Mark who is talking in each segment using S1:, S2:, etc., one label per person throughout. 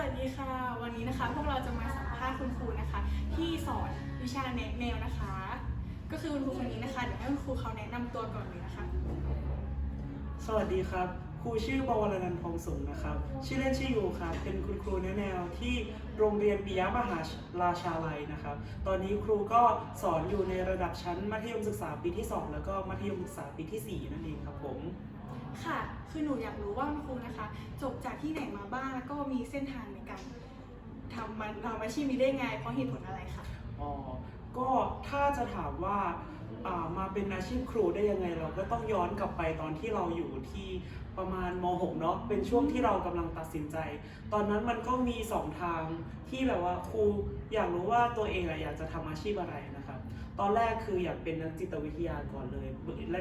S1: วัสดีค่ะ วันนี้นะคะพวกเราจะมาสัมภาษณ์คุณครูนะคะ ที่สอนวิชาแนะแนวนะคะ ก็คือคุณครูคนนี้นะคะเดี๋ยวให้คุณครูเขาแนะนำตัวก่อนเลยนะคะ
S2: สวัสดีครับ ครูชื่อบวรนันท์ทองสงนะครับ ชื่อเล่นชื่อยูครับ เป็นคุณครูแนะแนวที่โรงเรียนปิยมหาราชาลัยนะครับ ตอนนี้ครูก็สอนอยู่ในระดับชั้นมัธยมศึกษาปีที่ 2 แล้วก็มัธยมศึกษาปีที่4 นั่นเองครับผม
S1: ค่ะ คือหนูอยากรู้ว่าคุณครูนะคะ จบจากที่ไหนมาบ้างแล้วก็มีเส้นทางในการทำมันทำอาชีพนี้ได้ไงเพราะเหตุผลอะไรคะ
S2: อ๋อ ก็ถ้าจะถามว่าอ่ามาเป็นอาชีพครูได้ยังไง เราก็ต้องย้อนกลับไปตอนที่เราอยู่ที่ประมาณม .6 เนาะเป็นช่วงที่เรากำลังตัดสินใจ ตอนนั้นมันก็มีสองทางที่แบบว่าครูอยากรู้ว่าตัวเองอะอยากจะทำอาชีพอะไรน ตอนแรกคืออยากเป็นนักจิตวิทยาก่อนเลย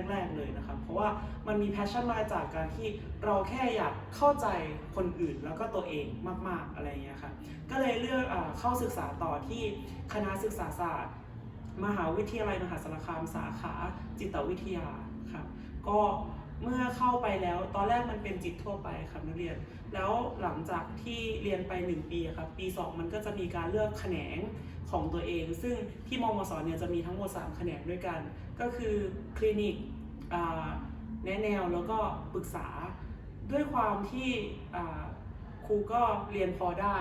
S2: แรก ๆเลยนะครับเพราะว่ามันมีแพชชั่นมาจากการที่เราแค่อยากเข้าใจคนอื่นแล้วก็ตัวเองมาก ๆอะไรอย่างเงี้ยครับก็เลยเลือกเข้าศึกษาต่อที่คณะศึกษาศาสตร์ มหาวิทยาลัยมหาสารคามสาขาจิตวิทยาครับก็ เมื่อเข้าไปแล้วตอนแรกมันเป็นจิตทั่วไปครับนักเรียน แล้วหลังจากที่เรียนไป 1 ปีอะครับปี 2 มันก็จะมีการเลือกแขนงของตัวเอง ซึ่งที่มมสเนี่ยจะมีทั้งหมด 3 แขนงด้วยกัน ก็คือคลินิกแนะแนวแล้วก็ปรึกษาด้วยความที่ครูก็เรียนพอได้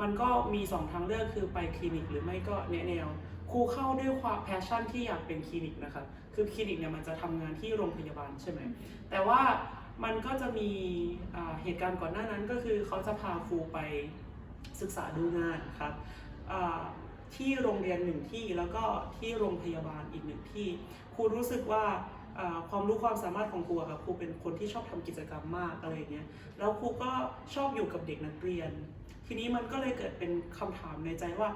S2: มันก็มี 2 ทางเลือกคือไปคลินิกหรือไม่ก็แนะแนว ครูเข้าด้วยความแพชชั่นที่อยากเป็นคลินิกนะครับคือคลินิกเนี่ยมันจะทำงานที่โรงพยาบาลใช่ไหม แต่ว่ามันก็จะมีเหตุการณ์ก่อนหน้านั้นก็คือเขาจะพาครูไปศึกษาดูงานครับที่โรงเรียนหนึ่งที่แล้วก็ที่โรงพยาบาลอีกหนึ่งที่ครูรู้สึกว่าความรู้ความสามารถของครูครับครูเป็นคนที่ชอบทำกิจกรรมมากอะไรเงี้ยแล้วครูก็ชอบอยู่กับเด็กนักเรียน ทีนี้มันก็เลยเกิดเป็นคำถามในใจว่า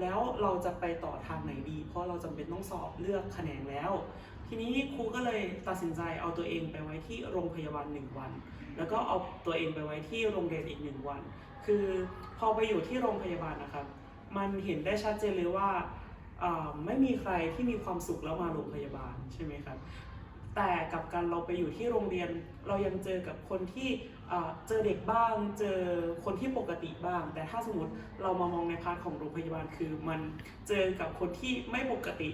S2: แล้วเราจะไปต่อทางไหนดี เพราะเราจำเป็นต้องสอบเลือกแขนงแล้ว ทีนี้ครูก็เลยตัดสินใจเอาตัวเองไปไว้ที่โรงพยาบาลหนึ่งวัน แล้วก็เอาตัวเองไปไว้ที่โรงเรียนอีกหนึ่งวัน คือพอไปอยู่ที่โรงพยาบาลนะครับ มันเห็นได้ชัดเจนเลยว่าไม่มีใครที่มีความสุขแล้วมาโรงพยาบาลใช่ไหมครับ แต่กับกันเราไปอยู่ที่โรงเรียน เรายังเจอกับคนที่เจอเด็กบ้าง เจอคนที่ปกติบ้าง แต่ถ้าสมมติเรามามองในพาร์ทของโรงพยาบาลคือมันเจอกับคนที่ไม่ปกติ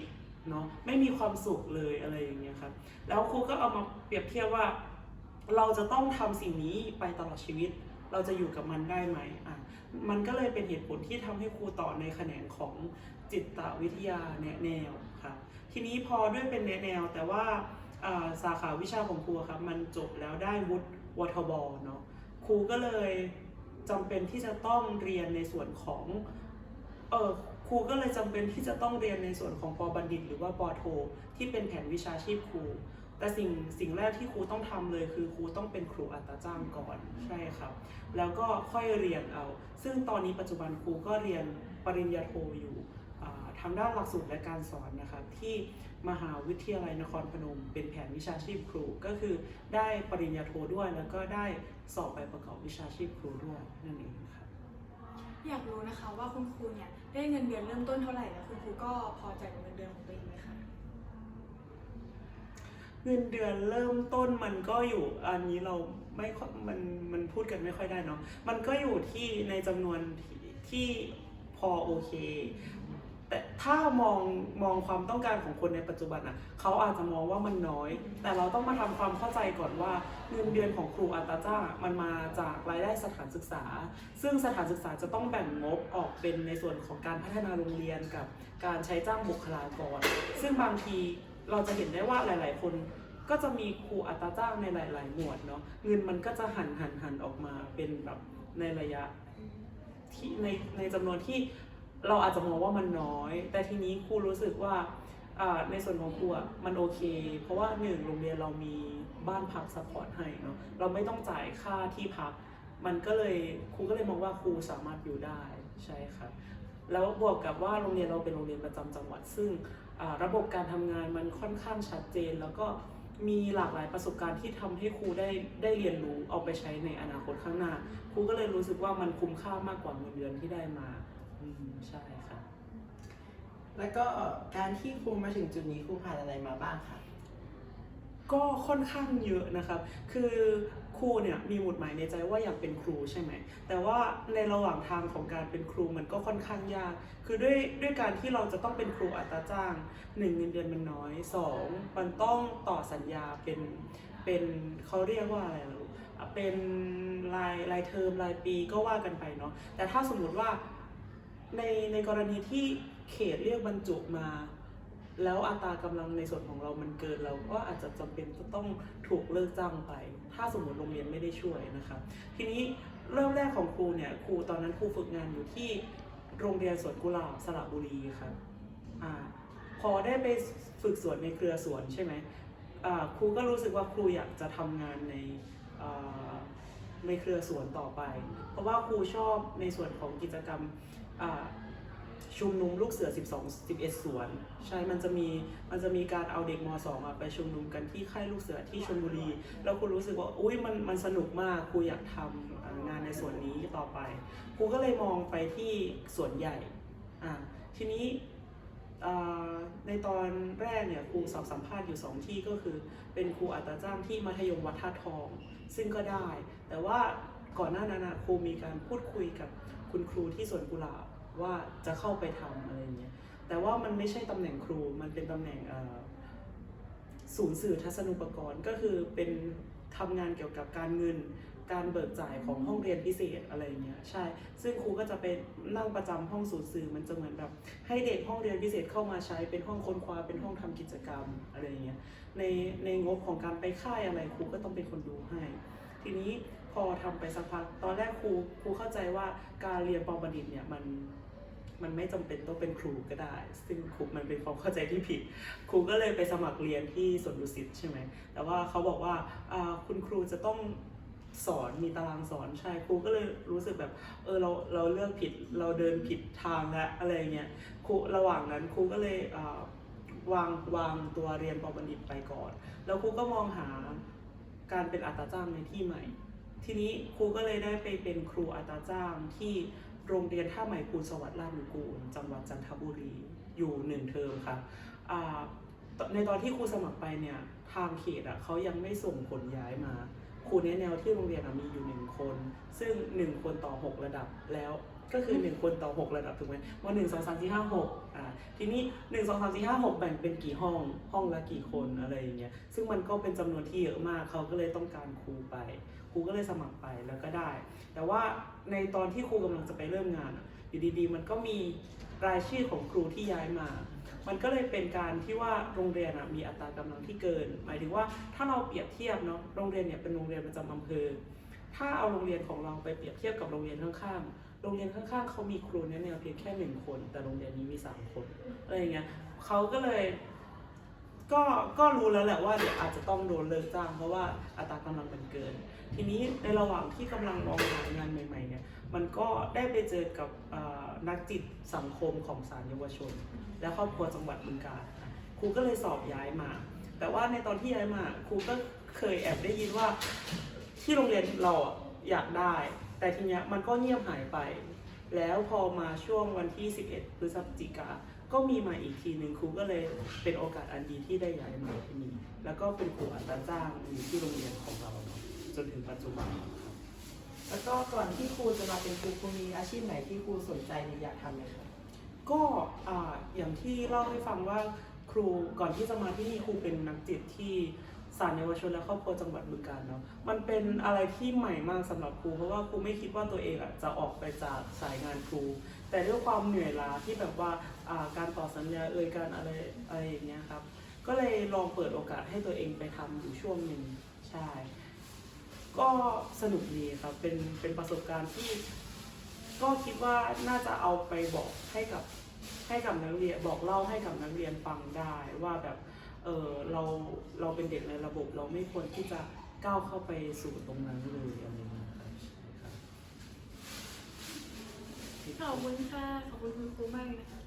S2: เนาะไม่มีความสุขเลยอะไรอย่างเงี้ยครับแล้วครูก็เอามาเปรียบเทียบว่า เราจะต้องทำสิ่งนี้ไปตลอดชีวิต เราจะอยู่กับมันได้ไหมอะมันก็เลยเป็นเหตุผลที่ทำให้ครูต่อในแขนงของจิตวิทยาแนะแนวครับทีนี้พอด้วยเป็นแนะแนวแต่ว่า สาขาวิชาของครูครับมันจบแล้วได้วุฒิวทบเนาะครูก็เลยจำเป็นที่จะต้องเรียนในส่วนของเออครูก็เลยจำเป็นที่จะต้องเรียนในส่วนของปบัณฑิต หรือว่าปโท ที่เป็นแผนวิชาชีพครู แต่สิ่งสิ่งแรกที่ครูต้องทำเลยคือครูต้องเป็นครูอัตราจ้างก่อนใช่ครับ แล้วก็ค่อยเรียนเอา ซึ่งตอนนี้ปัจจุบันครูก็เรียนปริญญาโทอยู่ ทางด้านหลักสูตรและการสอนนะครับที่มหาวิทยาลัยนครพนม เป็นแผนวิชาชีพครู ก็คือได้ปริญญาโทด้วยแล้วก็ได้สอบไปประกอบวิชาชีพครูด้วยนั่นเองครับ
S1: อยากรู้นะคะว่าคุณครูเนี่ยได้เงินเดือนเริ่มต้นเท่าไหร่แล้วคุณครูก็พอใจกับเงินเดือนของตัวเองไหมคะ
S2: เงินเดือนเริ่มต้นมันก็อยู่อันนี้เราไม่ค่อยมันมันพูดกันไม่ค่อยได้เนาะมันก็อยู่ที่ในจำนวนที่ที่พอโอเค แต่ถ้ามองมองความต้องการของคนในปัจจุบันอะเขาอาจจะมองว่ามันน้อย แต่เราต้องมาทำความเข้าใจก่อนว่าเงินเดือนของครูอัตราจ้างอะมันมาจากรายได้สถานศึกษา ซึ่งสถานศึกษาจะต้องแบ่งงบออกเป็นในส่วนของการพัฒนาโรงเรียนกับการใช้จ้างบุคลากร ซึ่งบางทีเราจะเห็นได้ว่าหลาย ๆ คนก็จะมีครูอัตราจ้างในหลาย ๆ หมวดเนาะเงินมันก็จะหันหันหันออกมาเป็นแบบในระยะที่ในในจำนวนที่ เราอาจจะมองว่ามันน้อย แต่ทีนี้ครูรู้สึกว่าในส่วนของครูมันโอเค เพราะว่าหนึ่งโรงเรียนเรามีบ้านพักซัพพอร์ตให้เนาะเราไม่ต้องจ่ายค่าที่พัก มันก็เลยครูก็เลยมองว่าครูสามารถอยู่ได้ใช่ครับแล้วบวกกับว่าโรงเรียนเราเป็นโรงเรียนประจำจังหวัด ซึ่งระบบการทำงานมันค่อนข้างชัดเจน แล้วก็มีหลากหลายประสบการณ์ที่ทำให้ครูได้ได้เรียนรู้เอาไปใช้ในอนาคตข้างหน้าครูก็เลยรู้สึกว่ามันคุ้มค่ามากกว่าเงินเดือนที่ได้มา อืมใช่ครับ
S3: แล้วก็การที่ครูมาถึงจุดนี้ครูผ่านอะไรมาบ้างคะ
S2: ก็ค่อนข้างเยอะนะครับ คือคครูเนี่ยมีหมุดหมายในใจว่าอยากเป็นครูใช่ไหม แต่ว่าในระหว่างทางของการเป็นครูมันก็ค่อนข้างยาก คือด้วยด้วยการที่เราจะต้องเป็นครูอัตราจ้างหนึ่งเงินเดือนมันน้อยสองมันต้องต่อสัญญาเป็นเป็นเขาเรียกว่าอะไรล่ะลูกอะเป็นรายรายเทอมรายปีก็ว่ากันไปเนาะ แต่ถ้าสมมุติว่า ในในกรณีที่เขตเรียกบรรจุมา แล้วอัตรากำลังในส่วนของเรามันเกินเราก็อาจจะจำเป็นจะต้องถูกเลิกจ้างไป ถ้าสมมติโรงเรียนไม่ได้ช่วยนะครับทีนี้เริ่มแรกของครูเนี่ยครูตอนนั้นครูฝึกงานอยู่ที่โรงเรียนสวนกุหลาบสระบุรีครับอ่าพอได้ไปฝึกสวนในเครือสวนใช่ไหมครูก็รู้สึกว่าครูอยากจะทำงานใน ในเครือสวนต่อไป เพราะว่าครูชอบในส่วนของกิจกรรมชุมนุมลูกเสือ 12 11 สวน ใช่ มันจะมี มันจะมีการเอาเด็กม .2 อะไปชุมนุมกันที่ค่ายลูกเสือที่ชลบุรี แล้วครูรู้สึกว่า อุ้ยมัน มันสนุกมาก ครูอยากทำอ่างานในส่วนนี้ต่อไป ครูก็เลยมองไปที่สวนใหญ่ อ่า ทีนี้ ในตอนแรกเนี่ยครูสอบสัมภาษณ์อยู่ 2 ที่ก็คือ เป็นครูอัตราจ้างที่มัธยมวัดท่าทอง ซึ่งก็ได้ แต่ว่าก่อนหน้านั้นครูมีการพูดคุยกับคุณครูที่สวนกุหลาบว่าจะเข้าไปทำอะไรเงี้ยแต่ว่ามันไม่ใช่ตำแหน่งครูมันเป็นตำแหน่งศูนย์สื่อทัศนุปกรณ์ ก็คือเป็นทำงานเกี่ยวกับการเงิน การเบิกจ่ายของห้องเรียนพิเศษอะไรเงี้ยใช่ ซึ่งครูก็จะไปนั่งประจำห้องศูนย์สื่อมันจะเหมือนแบบ ให้เด็กห้องเรียนพิเศษเข้ามาใช้เป็นห้องค้นคว้าเป็นห้องทำกิจกรรมอะไรเงี้ยในในงบของการไปค่ายอะไรครูก็ต้องเป็นคนดูให้ ทีนี้พอทำไปสักพักตอนแรกครูครูเข้าใจว่าการเรียนปอบัณฑิตเนี่ยมันมันไม่จำเป็นต้องเป็นครูก็ได้ ซึ่งครูมันเป็นความเข้าใจที่ผิด ครูก็เลยไปสมัครเรียนที่สวนดุสิตใช่ไหม แต่ว่าเขาบอกว่าอ่าคุณครูจะต้อง สอนมีตารางสอนใช่ครูก็เลยรู้สึกแบบเออเราเราเลือกผิดเราเดินผิดทางแล้วอะไรเงี้ยครูระหว่างนั้นครูก็เลยวางวางตัวเรียนปอบัณฑิตไปก่อน แล้วครูก็มองหาการเป็นอัตราจ้างในที่ใหม่ ทีนี้ครูก็เลยได้ไปเป็นครูอัตราจ้างที่โรงเรียนท่าใหม่ภูสวัสดิ์ราชนุกูลจังหวัดจันทบุรีอยู่หนึ่งเทอมครับอ่าในตอนที่ครูสมัครไปเนี่ยทางเขตอะเขายังไม่ส่งผลย้ายมา ครูแนะแนวที่โรงเรียนอะมีอยู่หนึ่งคน ซึ่งหนึ่งคนต่อหกระดับแล้วก็คือหนึ่งคนต่อหกระดับถูกไหมว่าหนึ่งสองสามสี่ห้าหกอ่าทีนี้หนึ่งสองสามสี่ห้าหกแบ่งเป็นกี่ห้องห้องละกี่คนอะไรอย่างเงี้ยซึ่งมันก็เป็นจำนวนที่เยอะมากเขาก็เลยต้องการครูไป ครูก็เลยสมัครไปแล้วก็ได้ แต่ว่าในตอนที่ครูกำลังจะไปเริ่มงานอะอยู่ดีๆ มันก็มี รายชื่อของครูที่ย้ายมา มันก็เลยเป็นการที่ว่าโรงเรียนมีอัตรากำลังที่เกิน หมายถึงว่าถ้าเราเปรียบเทียบเนาะโรงเรียนเนี่ยเป็นโรงเรียนประจำอำเภอ ถ้าเอาโรงเรียนของเราไปเปรียบเทียบกับโรงเรียนข้างๆ โรงเรียนข้างๆเขามีครูแนะแนวเพียงแค่หนึ่งคน แต่โรงเรียนนี้มีสามคนอะไรอย่างเงี้ยเขาก็เลยก็ก็รู้แล้วแหละว่าเดี๋ยวอาจจะต้องโดนเลิกจ้างเพราะว่าอัตรากำลังมันเกิน ทีนี้ในระหว่างที่กำลังมองหางานใหม่ๆเนี่ย มันก็ได้ไปเจอกับนักจิตสังคมของศาลเยาวชน และครอบครัวจังหวัดบึงกาฬครูก็เลยสอบย้ายมา แต่ว่าในตอนที่ย้ายมาครูก็เคยแอบได้ยินว่าที่โรงเรียนเราอยากได้ แต่ทีเนี้ยมันก็เงียบหายไป แล้วพอมาช่วงวันที่ 11 พฤศจิกาก็มีมาอีกทีหนึ่งครูก็เลยเป็นโอกาสอันดีที่ได้ย้ายมาที่นี่แล้วก็เป็นครูอัตราจ้างอยู่ที่โรงเรียนของเราจนถึงปัจจุบันครับ
S3: แล้วก็ก่อนที่ครูจะมาเป็นครูครูมีอาชีพไหนที่ครูสนใจหรืออยากทำไหมครับ
S2: ก็อ่าอย่างที่เล่าให้ฟังว่าครูก่อนที่จะมาที่นี่ครูเป็นนักจิตที่ศาลเยาวชนและครอบครัวจังหวัดบึงกาฬเนาะมันเป็นอะไรที่ใหม่มากสำหรับครูเพราะว่าครูไม่คิดว่าตัวเองอะจะออกไปจากสายงานครู แต่ด้วยความเหนื่อยล้าที่แบบว่าอ่าการต่อสัญญาเอ่ยการอะไรอะไรอย่างเงี้ยครับก็เลยลองเปิดโอกาสให้ตัวเองไปทำอยู่ช่วงหนึ่งใช่ ก็สนุกดีครับ เป็นเป็นประสบการณ์ที่ ก็คิดว่าน่าจะเอาไปบอกให้กับให้กับนักเรียนบอกเล่าให้กับนักเรียนฟังได้ว่าแบบเออเราเราเป็นเด็กในระบบเราไม่ควรที่จะก้าวเข้าไปสู่ตรงนั้นเลยอะไรอย่างเงี้ยครับ
S1: ขอบคุณค่ะขอบคุณคุณครูมากเลยนะคะ